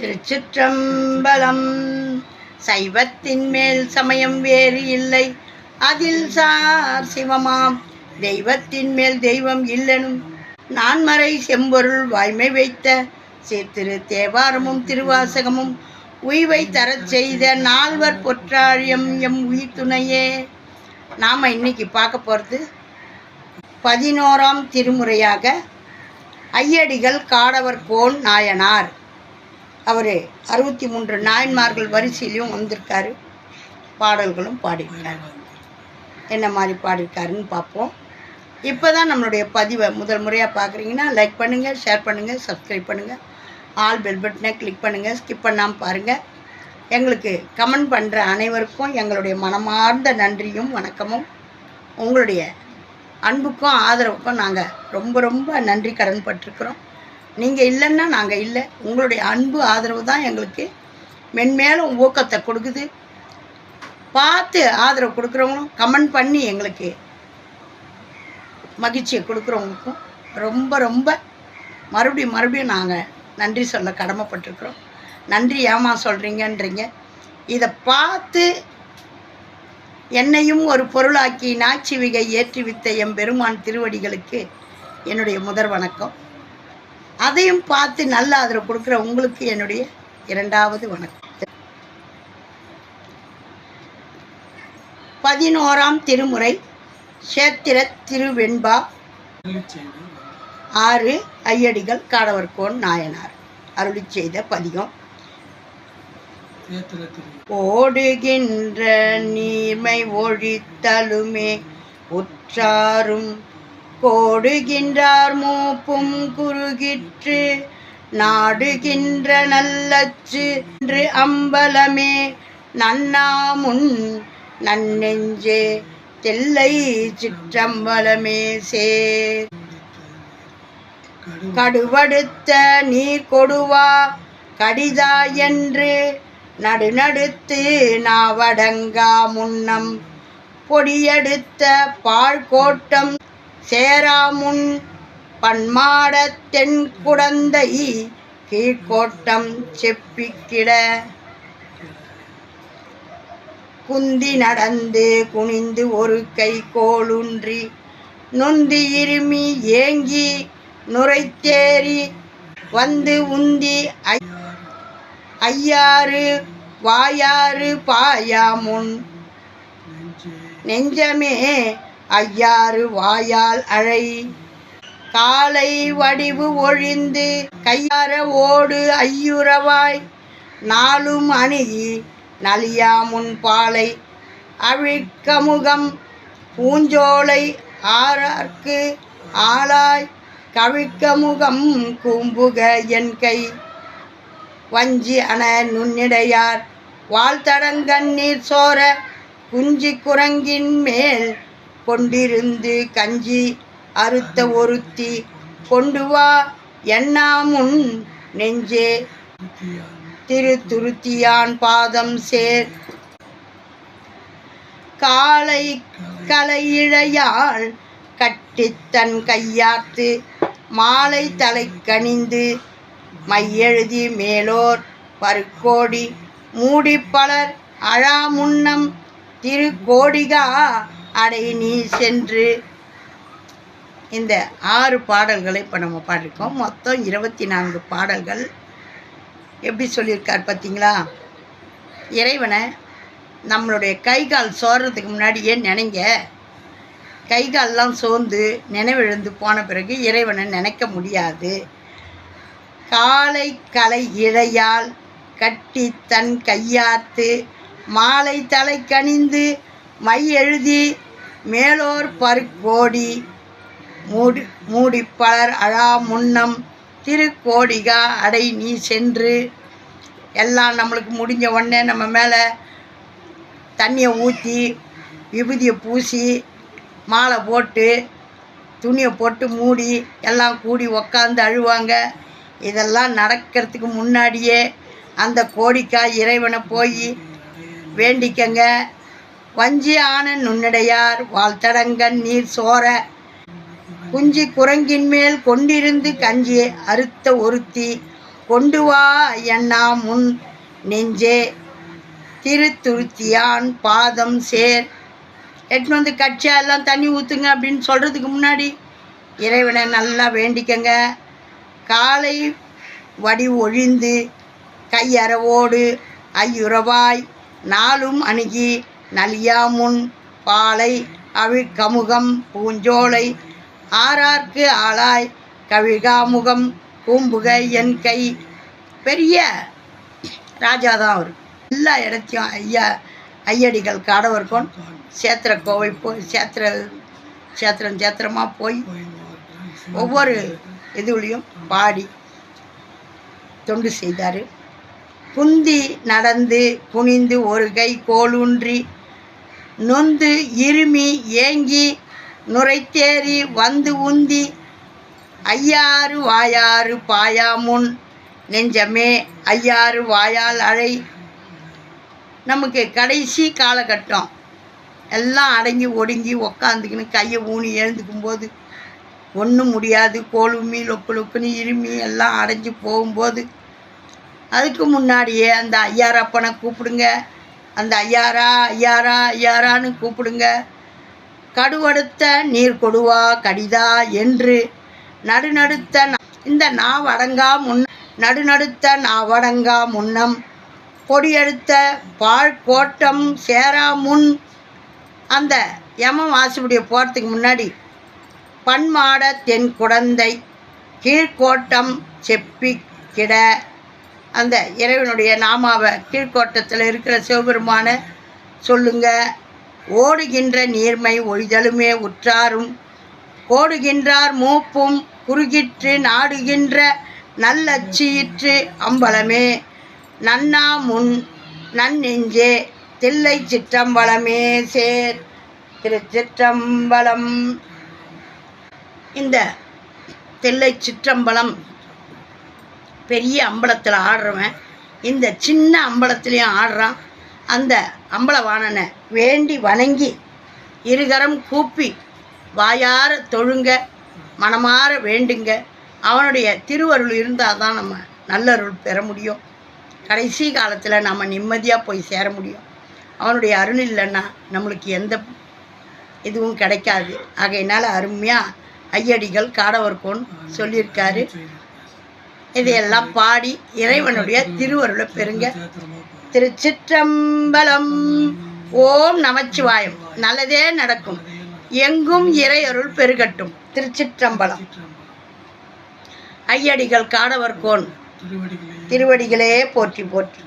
திருச்சிற்றம்பலம். சைவத்தின் மேல் சமயம் வேறு இல்லை. அதில் சார் சிவமாம். தெய்வத்தின் மேல் தெய்வம் இல்லனும். நான்மறை செம்பொருள் வாய்மை வைத்த சீர்திரு தேவாரமும் திருவாசகமும் உய்வை தரச் செய்த நால்வர் பொற்றாழியம் எம் உயிர் துணையே நாம் இன்னைக்கு பார்க்க போகிறது பதினோராம் திருமுறையாக ஐயடிகள் காடவர் கோன் நாயனார். அவர் அறுபத்தி மூன்று நாயன்மார்கள் வரிசையிலையும் வந்திருக்காரு. பாடல்களும் பாடியிருக்காரு. என்ன மாதிரி பாடியிருக்காருன்னு பார்ப்போம். இப்போ தான் நம்மளுடைய பதிவை முதல் முறையாக பார்க்குறீங்கன்னா லைக் பண்ணுங்கள் ஷேர் பண்ணுங்கள் சப்ஸ்கிரைப் பண்ணுங்கள் ஆல் பெல் பட்டனை கிளிக் பண்ணுங்கள் ஸ்கிப் பண்ணாமல் பாருங்கள் எங்களுக்கு கமெண்ட் பண்ணுற அனைவருக்கும் எங்களுடைய மனமார்ந்த நன்றியும் வணக்கமும். உங்களுடைய அன்புக்கும் ஆதரவுக்கும் நாங்கள் ரொம்ப ரொம்ப நன்றி கடன் பட்டிருக்கிறோம். நீங்கள் இல்லைன்னா நாங்கள் இல்லை. உங்களுடைய அன்பு ஆதரவு தான் எங்களுக்கு மென்மேலும் ஊக்கத்தை கொடுக்குது. பார்த்து ஆதரவு கொடுக்குறவங்களும் கமெண்ட் பண்ணி எங்களுக்கு மகிழ்ச்சியை கொடுக்குறவங்களுக்கும் ரொம்ப ரொம்ப மறுபடியும் மறுபடியும் நாங்கள் நன்றி சொல்ல கடமைப்பட்டிருக்கிறோம். நன்றி ஏமா சொல்கிறீங்கன்றீங்க இதை பார்த்து என்னையும் ஒரு பொருளாக்கி நாச்சிவிகை ஏற்றுவித்த எம் பெருமான் திருவடிகளுக்கு என்னுடைய முதற் வணக்கம். அதையும் பார்த்து நல்ல ஆதரவு கொடுக்குற உங்களுக்கு என்னுடைய இரண்டாவது வணக்கம். பதினோராம் திருமுறை சேத்திர திருவெண்பா ஆறு ஐயடிகள் காடவர்கோன் நாயனார். அருளி செய்த பதிகம். ஓடுகின்ற நீமை ஒழித்தலுமே உற்றாரும் கோடுகின்றார் மூப்பும் குறுகிற்று நாடுகின்ற நல்லச்சு என்று அம்பலமே. நன்னாமுன் நன்னெஞ்சே தெல்லை சிற்றம்பலமே சேர். கடுவடுத்த நீர் கொடுவா கடிதா என்று நடுநடுத்து நாவடங்கா முன்னம். பொடியெடுத்த பாழ்கோட்டம் சேராமுன் பன்மாட தென் குடந்தை கீழ்கோட்டம் செப்பிக்கிட. குந்தி நடந்து குனிந்து ஒரு கை கோளுன்றி நொந்தி இருமி ஏங்கி நுரைத்தேறி வந்து உந்தி ஐயாறு வாயாறு பாயாமுன். நெஞ்சமே ஐயாறு வாயால் அழை. காலை வடிவு ஒழிந்து கையார ஓடு ஐயுறவாய். நாளும் அணுகி நலியாமுன் பாலை. அழிக்கமுகம் பூஞ்சோலை ஆறார்க்கு ஆளாய். கவிக்கமுகம் கூம்புக என் கை. வஞ்சி அன நுண்ணிடையார். வாழ்த்தடங்கண்ணீர் சோர குஞ்சி குரங்கின் மேல் கொண்டிருந்து கஞ்சி அறுத்த ஒருத்தி கொண்டு வா எண்ணாமுன் நெஞ்சே? திரு துருத்தியான் பாதம் சேர். காலை கலையிழையாள் கட்டித்தன் கையாத்து மாலை தலை கனிந்து மையெழுதி மேலோர் பருக்கோடி. மூடிப்பலர் அழாமுன்னம் அழா முன்னம் திருக்கோடிகா அடை நீ சென்று இந்த ஆறு பாடல்களை இப்போ நம்ம பாடிருக்கோம். மொத்தம் இருபத்தி நான்கு பாடல்கள். எப்படி சொல்லியிருக்கார் பார்த்தீங்களா இறைவனை நம்மளுடைய கை கால் சோறுறதுக்கு முன்னாடியே நினைங்க. கை கால்லாம் சோர்ந்து நினைவிழந்து போன பிறகு இறைவனை நினைக்க முடியாது. காலை கலை இழையால் கட்டி தன் கையாத்து மாலை தலை கனிந்து மை எழுதி மேலோர் பருக்கோடி மூடி மூடி பலர் அழா முன்னம் திருக்கோடிகா அடை நீ சென்று. எல்லாம் நம்மளுக்கு முடிஞ்ச உடனே நம்ம மேலே தண்ணியை ஊற்றி விபூதியை பூசி மாலை போட்டு துணியை போட்டு மூடி எல்லாம் கூடி உக்காந்து அழுவாங்க. இதெல்லாம் நடக்கிறதுக்கு முன்னாடியே அந்த கோடிக்காய் இறைவனை போய் வேண்டிக்கங்க. வஞ்சி நுண்ணடையார் வாழ்த்தடங்கன் நீர் சோர. குஞ்சி குரங்கின் மேல் கொண்டிருந்து கஞ்சி அறுத்த ஒருத்தி கொண்டு வா எண்ணா முன் நெஞ்சே. திருத்துருத்தியான் பாதம் சேர். எட்டு வந்து கட்சியா எல்லாம் தண்ணி ஊற்றுங்க அப்படின்னு சொல்கிறதுக்கு முன்னாடி இறைவனை நல்லா வேண்டிக்கங்க. காலை வடி ஒழிந்து கையறவோடு ஐயுறவாய். நாளும் அணுகி நலியாமுன் பாலை அவிழ்கமுகம் பூஞ்சோலை ஆறார்க்கு ஆளாய் கவிகாமுகம் பூம்புக என் கை. பெரிய ராஜா தான் அவர். எல்லா இடத்தையும் ஐயா ஐயடிகள் காடவர்கோன் சேத்திர கோவில் போய் சேத்திர சேத்திரம் சேத்திரமாக போய் ஒவ்வொரு இதுலேயும் பாடி தொண்டு செய்தார். குந்தி நடந்து குனிந்து ஒரு கை கோலூன்றி நொந்து இருமி ஏங்கி நுரைத்தேறி வந்து உந்தி ஐயாறு வாயாறு பாயாமுன். நெஞ்சமே ஐயாறு வாயால் அழை. நமக்கு கடைசி காலகட்டம். எல்லாம் அடங்கி ஒடுங்கி உக்காந்துக்கின்னு கையை ஊனி எழுந்துக்கும் போது ஒன்றும் முடியாது. கோலுமி லொப்பு லொப்புன்னு இருமி எல்லாம் அடைஞ்சு போகும்போது அதுக்கு முன்னாடியே அந்த ஐயாரப்பனை கூப்பிடுங்க. அந்த ஐயாரா ஐயாரா ஐயாரான்னு கூப்பிடுங்க. கடுவடுத்த நீர் கொடுவா கடிதா என்று நடுநடுத்த இந்த நாவடங்கா முன் நடுநடுத்த நாவடங்கா முன்னம் கொடியெடுத்த பாழ் கோட்டம் சேரா முன் அந்த யமம் வாசிபடியை போகிறதுக்கு முன்னாடி பன்மாட தென் குழந்தை கீழ்கோட்டம் செப்பி கிட அந்த இறைவனுடைய நாமாவை கீழ்கோட்டத்தில் இருக்கிற சிவபெருமான சொல்லுங்க. ஓடுகின்ற நீர்மை ஒழிதலுமே உற்றாரும் கோடுகின்றார் மூப்பும் குறுகிற்று நாடுகின்ற நல்லச்சியிற்று அம்பலமே. நன்னா முன் நன்னெஞ்சே தில்லை சிற்றம்பலமே சேர் திருச்சிற்றம்பலம். இந்த தில்லை சிற்றம்பலம் பெரிய அம்பலத்தில் ஆடுறவன் இந்த சின்ன அம்பலத்துலேயும் ஆடுறான். அந்த அம்பலவாணனை வேண்டி வணங்கி இருகரம் கூப்பி வாயார தொழுங்க மனமாற வேண்டுங்க. அவனுடைய திருவருள் இருந்தால் தான் நம்ம நல்லருள் பெற முடியும். கடைசி காலத்தில் நம்ம நிம்மதியாக போய் சேர முடியும். அவனுடைய அருள் இல்லைன்னா நம்மளுக்கு எந்த இதுவும் கிடைக்காது. ஆகையினால் அருமையாக ஐயடிகள் காடவர்கோன் சொல்லியிருக்காரு. இதையெல்லாம் பாடி இறைவனுடைய திருவருளை பெறுங்க. திருச்சிற்றம்பலம். ஓம் நமச்சிவாயம். நல்லதே நடக்கும். எங்கும் இறையருள் பெருகட்டும். திருச்சிற்றம்பலம். ஐயடிகள் காடவர்கோன் திருவடிகளே போற்றி போற்றி.